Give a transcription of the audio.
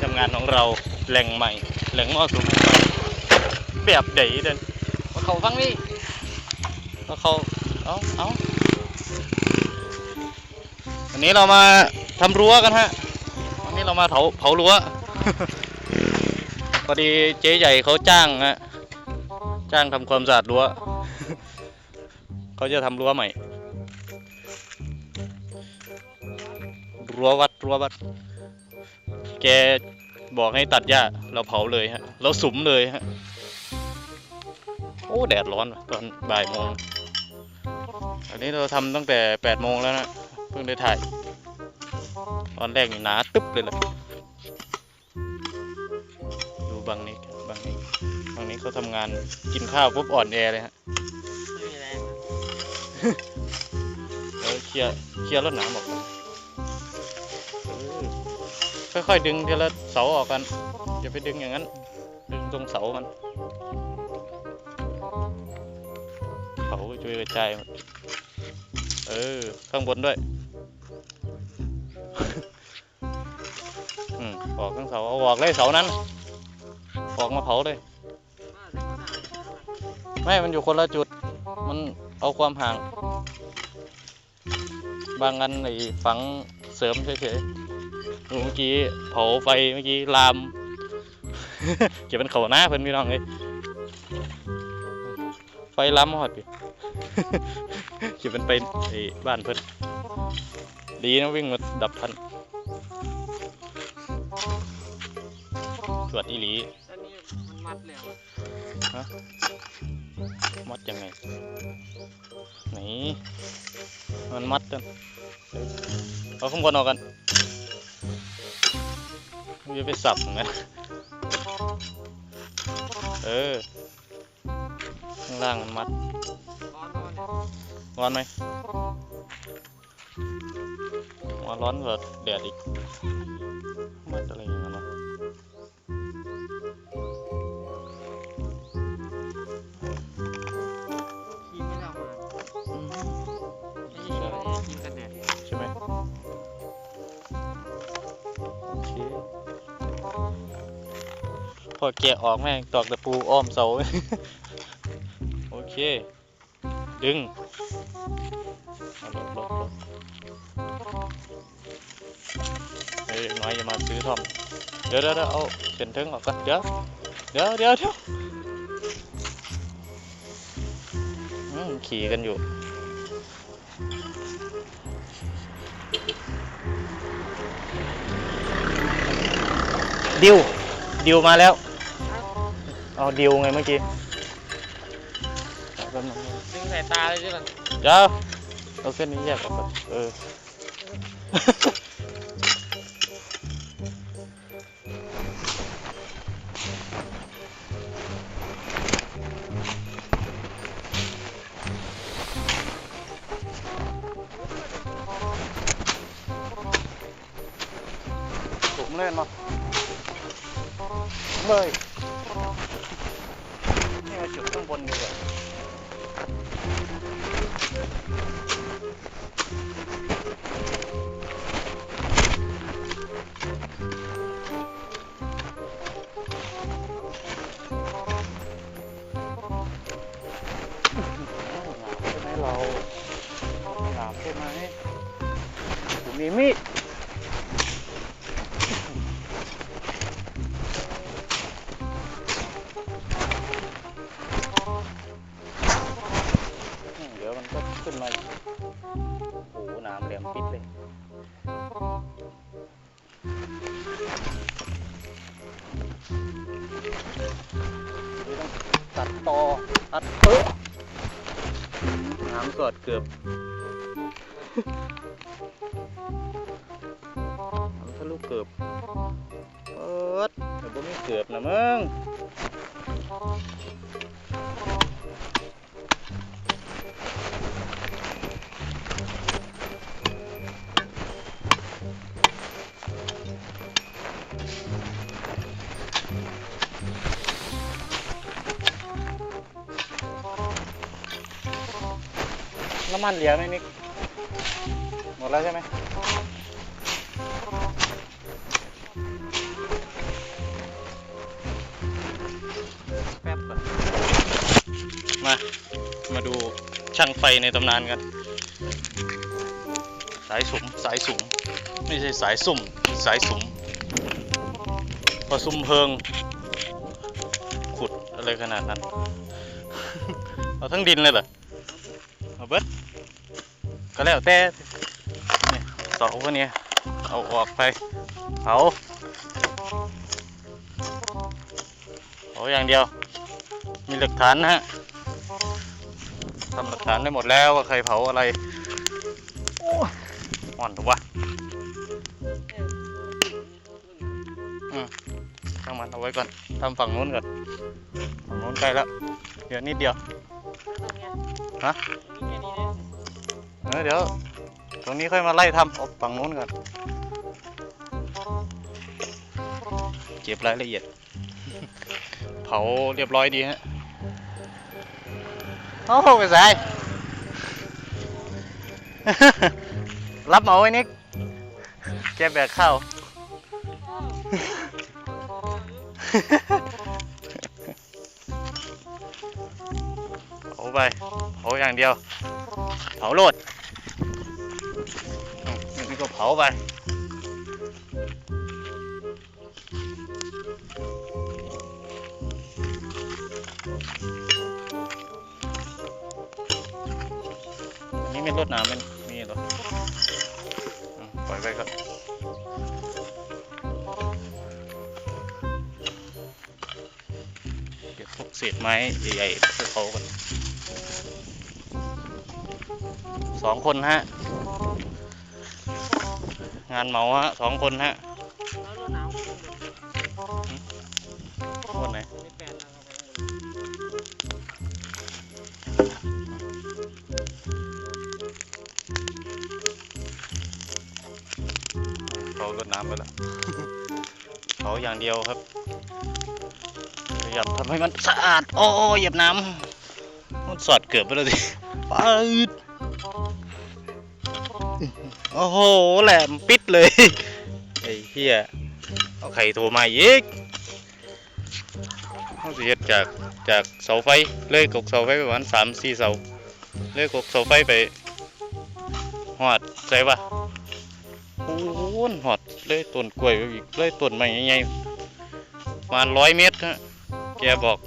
่ทำงานของเราแหล่งใหม่ แหล่งมั่วสุมแบบใดเด่นมาเขาฟังนี่เขาเอาเอาวันนี้เรามาทำรั้วกันฮะวันนี้เรามาเผาเผารั้วพอดีเจ๊ใหญ่เขาจ้างฮะจ้างทำความสะอาดรั้วเขาจะทำรั้วใหม่รั้ววัดรั้ววัด แกบอกให้ตัดหญ้าเราเผาเลยฮะ เราสุมเลยฮะ โอ้ แดดร้อนว่ะตอนบ่ายโมง อันนี้เราทำตั้งแต่แปดโมงแล้วนะ เพิ่งได้ถ่าย ตอนแรกนี่หนาตึ๊บเลยล่ะ ดูบางนี้บางนี้บางนี้เขาทำงานกินข้าวปุ๊บอ่อนแอเลยฮะไม่มีแรงเออเคลียร์เคลียร์รถหนามออกก่อนเออ ค่อยๆดึงทีละเสาออกกันอย่าไปดึงอย่างนั้น ดึงตรงเสามันเขาช่วยกระจายเออ ข้างบนด้วยอืมออกทั้งเสาเอาออกเลยเสานั้นออกมาเผาเลย ไม่มันอยู่คนละจุด มันเอาความห่าง บางอันไอ้ฝังเสริมเฉยๆ เมื่อกี้เผาไฟเมื่อกี้ลาม เก็บเป็นเขาหน้าเพิ่นพี่น้องเลยไฟลามหอดพี่เก็บเป็นไปไอ้บ้านเพิ่นดีนะวิ่งมาดับทันตรวจอีหลีตอนนี้มันมัดแล้วมัดยังไงไหนมันมัดกันเอาข้างบนออกกัน อย่าไปสับนะเออ ข้างล่างมันมัดร้อนร้อนเนี่ยร้อนไหมร้อนร้อนกว่าแดดอีกมัดอะไรอย่างเงี้ยเนาะครีมไม่ได้เอามาอืมไม่ใช่ครีมกันแดดใช่ไหมโอเค พอแกะออกแม่งตอกตะปูอ้อมเสา โอเค ดึงเอาลดลดเฮ้ยน้อยอย่ามาซื้อทอมเดี๋ยวเดี๋ยวเดี๋ยวเอาเส้นทึงออกก่อนเดี๋ยวเดี๋ยวเดี๋ยวเดี๋ยวอืมขี่กันอยู่ดิวดิวมาแล้ว เอาดิวไงเมื่อกี้แป๊บนึงดึงสายตาเลยใช่ไหมเดี๋ยวเอาเส้นนี้แยกออกก่อนเออ สูงเล่นมาเลยนี่มาจุดข้างบนดีกว่าใช่ไหมเราถามใช่ไหมผมมีมีด นิดเลยนี่งตัดต่อตัดเป๊ะน้ำสดเกือบน้ำทะลุเกือบเปิดแต่บ่มีเกือบนะมึงำมันเหลือไหมนิกหมดแล้วใช่ไหมแป๊บก่อนมา มาดูช่างไฟในตำนานกัน สายสุมสายสุมไม่ใช่สายสุ่ม สายสุมพอะสุมเพลิง ขุดอะไรขนาดนั้น เอาทั้งดินเลยเหรอ เอาเบิดก็แล้วแต่เนี่ยสาพวกนี้เอาออกไปเผาเผาอย่างเดียว มีหลักฐานนะฮะทำหลักฐานได้หมดแล้วว่าใครเผาอะไรอ่อนถูกวะช่างมันเอาไว้ก่อนทำฝั่งนู้นก่อนฝั่งนู้นใกล้แล้ว เดี๋ยวนิดเดียว ฮะ ออเดี๋ยว ตรงนี้ค่อยมาไล่ทำเอาฝั่งนู้นก่อน เก็บรายละเอียด เผาเรียบร้อยดีฮะ โอ้โหไปสายรับเหมาไว้นิกแกแบกข้าวเผาไปเผาอย่างเดียวเผาโลด ผาไปอันนี้ไม่รดน้ำมันมีหรอปล่อยไปก่อนเก็บพวกเศษไม้ใหญ่ๆไปเขากันสองคนฮะ งานเหมาฮะสองคนฮะคนไหนเขารดน้ำไปแล้วเขาอย่างเดียวครับพยายามทำให้มันสะอาด โอ้เหยียบน้ำมันสอดเกือบไปแล้วสิปืด โอ้โหแหลมปิดเลย ไอ้เหี้ยเอาใครโทรมาอีกเขาสิเฮ็ดจากจากเสาไฟเลยกกเสาไฟไปประมาณสามสี่เสาเลยกกเสาไฟไปหอดใส่ปะโอ้โหหอดเลยต้นกล้วยไปอีกเลยต้นไม้ใหญ่ๆประมาณร้อยเมตรฮะแกบอก